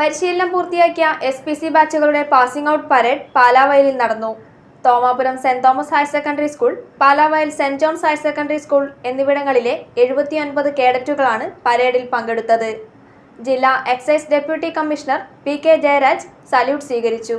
പരിശീലനം പൂർത്തിയാക്കിയ S P C ബാച്ചുകളുടെ പാസിംഗ് ഔട്ട് പരേഡ് പാലാവയലിൽ നടന്നു. Thomapuram Saint Thomas higher secondary school Palavayal Saint John's higher secondary school എന്നിവിടങ്ങളിലെ എഴുപത്തിയൊൻപത് കേഡറ്റുകളാണ് പരേഡിൽ പങ്കെടുത്തത്. ജില്ലാ excise deputy commissioner P K Jayaraj salute സ്വീകരിച്ചു.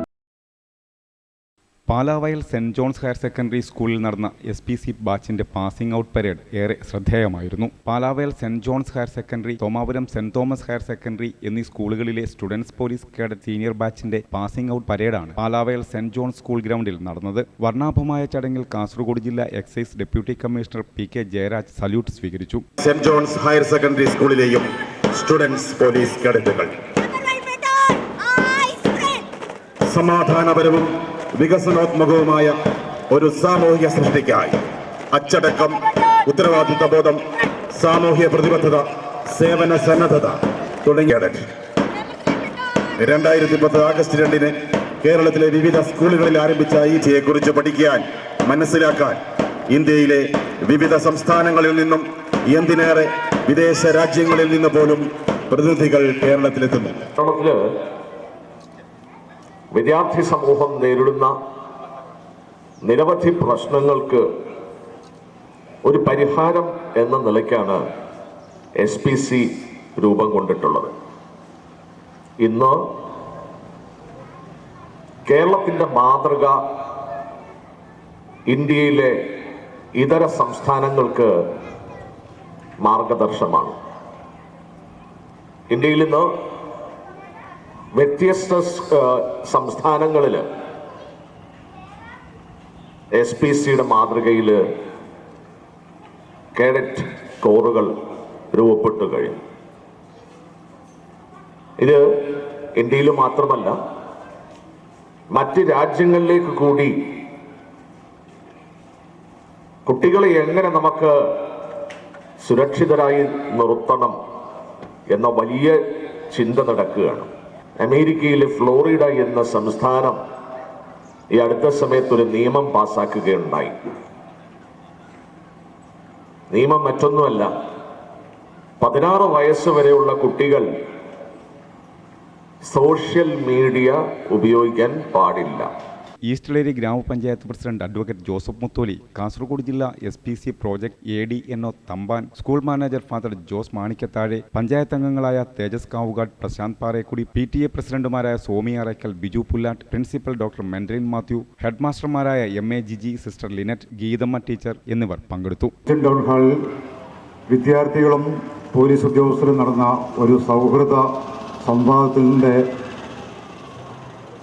Palavayal Saint John's higher secondary സ്കൂളിൽ നടന്ന എസ് പി സി ബാച്ചിന്റെ പാസിംഗ് ഔട്ട് പരേഡ് ഏറെ ശ്രദ്ധേയമായിരുന്നു. Palavayal Saint John's higher secondary Thomapuram Saint Thomas higher secondary എന്നീ സ്കൂളുകളിലെ സ്റ്റുഡൻസ് പോലീസ് കേഡറ്റ് സീനിയർ ബാച്ചിന്റെ passing out പരേഡാണ് Palavayal saint John's school ഗ്രൗണ്ടിൽ നടന്നത്. വർണാഭമായ ചടങ്ങിൽ കാസർഗോഡ് ജില്ലാ excise deputy commissioner P K Jayaraj salute സ്വീകരിച്ചു. സെന്റ് ജോൺസ് ഹയർ സെക്കൻഡറി സ്കൂളിലെയും സ്റ്റുഡൻസ് പോലീസ് കേഡറ്റുകൾ. സമാധാനപരവും വികസനോത്മകവുമായ ഒരു സാമൂഹിക സൃഷ്ടിക്കായി. അച്ചടക്കം ഉത്തരവാദിത്വ ബോധം സാമൂഹ്യ പ്രതിബദ്ധത സേവന സന്നദ്ധത തുടങ്ങിയ രണ്ടായിരത്തി പത്ത് ആഗസ്റ്റ് രണ്ടിന് കേരളത്തിലെ വിവിധ സ്കൂളുകളിൽ ആരംഭിച്ച ഈ കുറിച്ച് പഠിക്കാൻ മനസ്സിലാക്കാൻ ഇന്ത്യയിലെ വിവിധ സംസ്ഥാനങ്ങളിൽ നിന്നും എന്തിനേറെ വിദേശ രാജ്യങ്ങളിൽ നിന്ന് പോലും പ്രതിനിധികൾ കേരളത്തിലെത്തുന്നു. കേരളത്തിൽ വിദ്യാർത്ഥി സമൂഹം നേരിടുന്ന നിരവധി പ്രശ്നങ്ങൾക്ക് ഒരു പരിഹാരം എന്ന നിലയ്ക്കാണ് എസ് പി സി രൂപം കൊണ്ടിട്ടുള്ളത്. ഇന്ന് കേരളത്തിന്റെ മാതൃക ഇന്ത്യയിലെ ഇതര സംസ്ഥാനങ്ങൾക്ക് മാർഗദർശമാണ് ഇന്ത്യയിൽ ഇന്ന് വ്യത്യസ്ത സംസ്ഥാനങ്ങളിൽ എസ് പി സിയുടെ മാതൃകയിൽ കേഡറ്റ് കോറുകൾ രൂപപ്പെട്ടു കഴിഞ്ഞു. ഇത് ഇന്ത്യയിൽ മാത്രമല്ല മറ്റ് രാജ്യങ്ങളിലേക്ക് കൂടി കുട്ടികളെ എങ്ങനെ നമുക്ക് സുരക്ഷിതരായി നിർത്തണം എന്ന വലിയ ചിന്ത നടക്കുകയാണ്. അമേരിക്കയിലെ ഫ്ലോറിഡ എന്ന സംസ്ഥാനം ഈ അടുത്ത സമയത്ത് ഒരു നിയമം പാസാക്കുകയുണ്ടായി. നിയമം മറ്റൊന്നുമല്ല. പതിനാറ് വയസ്സ് വരെയുള്ള കുട്ടികൾ സോഷ്യൽ മീഡിയ ഉപയോഗിക്കാൻ പാടില്ല. ഈസ്റ്റ്ലേരി ഗ്രാമപഞ്ചായത്ത് president advocate Joseph Mutholi Kasaragod ജില്ലാ S P C project A D N O Thampan school manager father Jose Manikkathazhe panchayat അംഗങ്ങളായ Tejas Kavukad Prashanth Parekudi P T A പ്രസിഡന്റുമാരായ Somi Arakkal Biju Pullatt principal doctor Mendrin Mathew head മാസ്റ്റർമാരായ M A Jiji sister Linette Geethamma teacher എന്നിവർ പങ്കെടുത്തു. വിദ്യാർത്ഥികളും police ഉദ്യോഗസ്ഥരും നടന്ന ഒരു സൗഹൃദ സംവാദത്തിന്റെ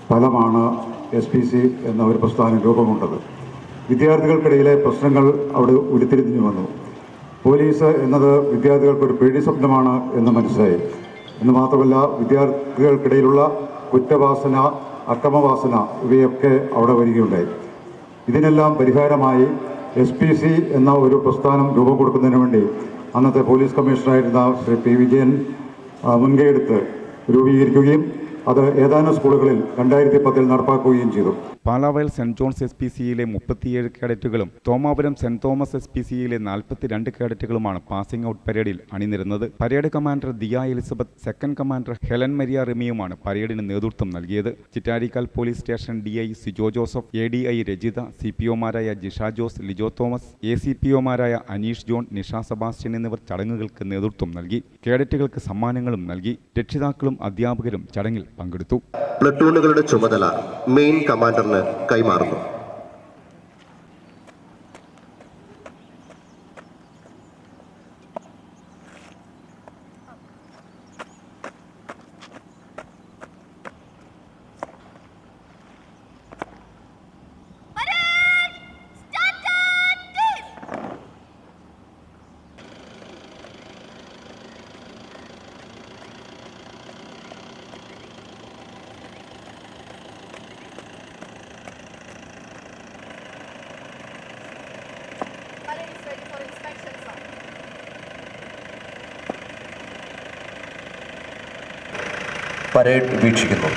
ഫലമാണ് എസ് പി സി എന്ന ഒരു പ്രസ്ഥാനം രൂപം കൊണ്ടത് വിദ്യാർത്ഥികൾക്കിടയിലെ പ്രശ്നങ്ങൾ അവിടെ ഉരുത്തിരിഞ്ഞു വന്നു. പോലീസ് എന്നത് വിദ്യാർത്ഥികൾക്കൊരു പേടി സ്വപ്നമാണ് എന്ന് മനസ്സിലായി. എന്ന് മാത്രമല്ല വിദ്യാർത്ഥികൾക്കിടയിലുള്ള കുറ്റവാസന അക്രമവാസന ഇവയൊക്കെ അവിടെ വരികയുണ്ടായി. ഇതിനെല്ലാം പരിഹാരമായി എസ് പി സി എന്ന ഒരു പ്രസ്ഥാനം രൂപം കൊടുക്കുന്നതിന് വേണ്ടി അന്നത്തെ പോലീസ് കമ്മീഷണറായിരുന്ന ശ്രീ പി വിജയൻ മുൻകൈയെടുത്ത് രൂപീകരിക്കുകയും അത് ഏതാനും സ്കൂളുകളിൽ രണ്ടായിരത്തി പത്തിൽ നടപ്പാക്കുകയും ചെയ്തു. Palavayal Saint John's S P സിയിലെ മുപ്പത്തിയേഴ് കേഡറ്റുകളും Thomapuram Saint Thomas S P സിയിലെ നാൽപ്പത്തിരണ്ട് കേഡറ്റുകളുമാണ് പാസിംഗ് ഔട്ട് പരേഡിൽ അണിനിരുന്നത്. Parade commander Diya Elizabeth second commander Helen Maria റിമിയുമാണ് പരേഡിന് നേതൃത്വം നൽകിയത്. Chittarikkal police station D I Sijo Joseph A D I Rajitha C P ഒമാരായ Jisha Jose Lijo Thomas A C P ഒമാരായ Aneesh John Nisha Sebastian എന്നിവർ ചടങ്ങുകൾക്ക് നേതൃത്വം നൽകി. കേഡറ്റുകൾക്ക് സമ്മാനങ്ങളും നൽകി. രക്ഷിതാക്കളും അധ്യാപകരും ചടങ്ങിൽ പങ്കെടുത്തു. പ്ലട്ടൂണുകളുടെ ചുമതല മെയിൻ കമാൻഡറിന് കൈമാറുന്നു. പരേഡ് വീക്ഷിക്കുന്നു.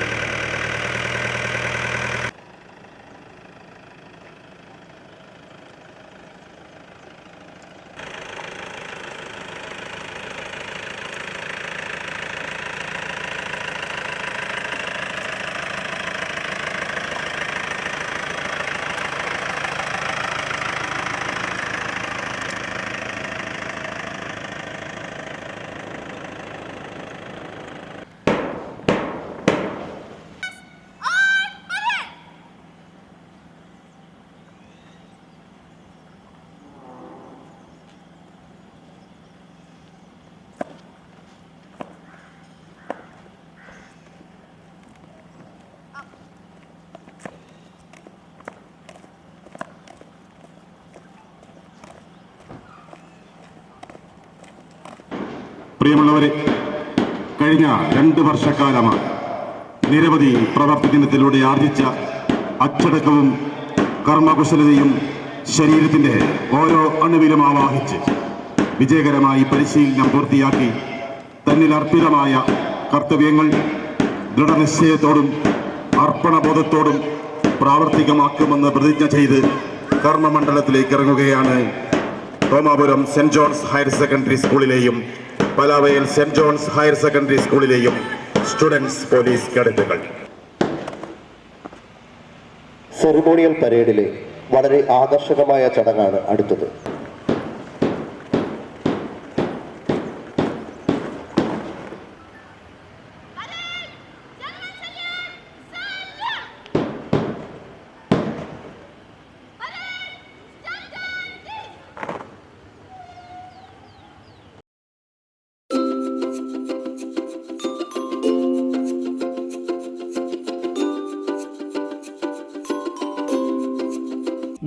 പ്രിയമുള്ളവരെ കഴിഞ്ഞ രണ്ട് വർഷക്കാലമാണ് നിരവധി പ്രവർത്തനത്തിലൂടെ ആർജിച്ച അച്ചടക്കവും കർമ്മകുശലതയും ശരീരത്തിന്റെ ഓരോ അണുവിലും ആവാഹിച്ച് വിജയകരമായി പരിശീലനം പൂർത്തിയാക്കി തന്നിൽ അർപ്പിതമായ കർത്തവ്യങ്ങൾ ദൃഢനിശ്ചയത്തോടും അർപ്പണബോധത്തോടും പ്രാവർത്തികമാക്കുമെന്ന് പ്രതിജ്ഞ ചെയ്ത് കർമ്മമണ്ഡലത്തിലേക്ക് ഇറങ്ങുകയാണ്. Thomapuram Saint John's higher secondary സ്കൂളിലെയും Palavayal Saint John's higher secondary സ്കൂളിലെയും students police കേഡറ്റുകൾ സെറിമോണിയൽ പരേഡിലെ വളരെ ആകർഷകമായ ചടങ്ങാണ് അടുത്തത്.